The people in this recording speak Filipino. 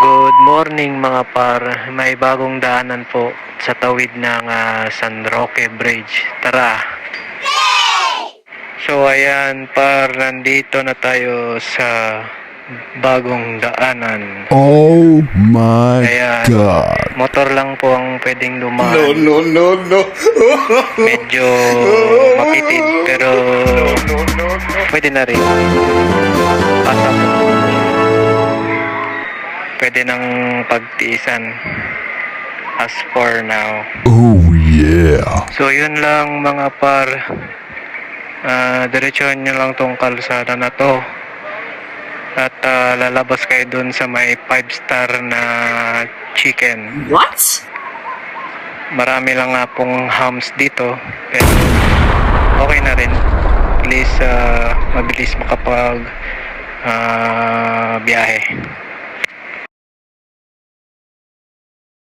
Good morning mga par. May bagong daanan po sa tawid ng ah, San Roque Bridge. Tara. So ayan par, nandito na tayo sa bagong daanan. Oh my Ayan. god. Motor lang po ang pwedeng dumaan. No, no, no, no. Medyo mapitid pero pwede na rin. Pwede nang pagtiisan as for now. Oh yeah. So yun lang mga par. Ah, diretsuhan nyo lang tong kalsada na to. At ah, lalabas kayo dun sa may 5 star na chicken. What? Marami lang nga pong hams dito. Pero okay na rin. At least ah, mabilis makapag ah, biyahe.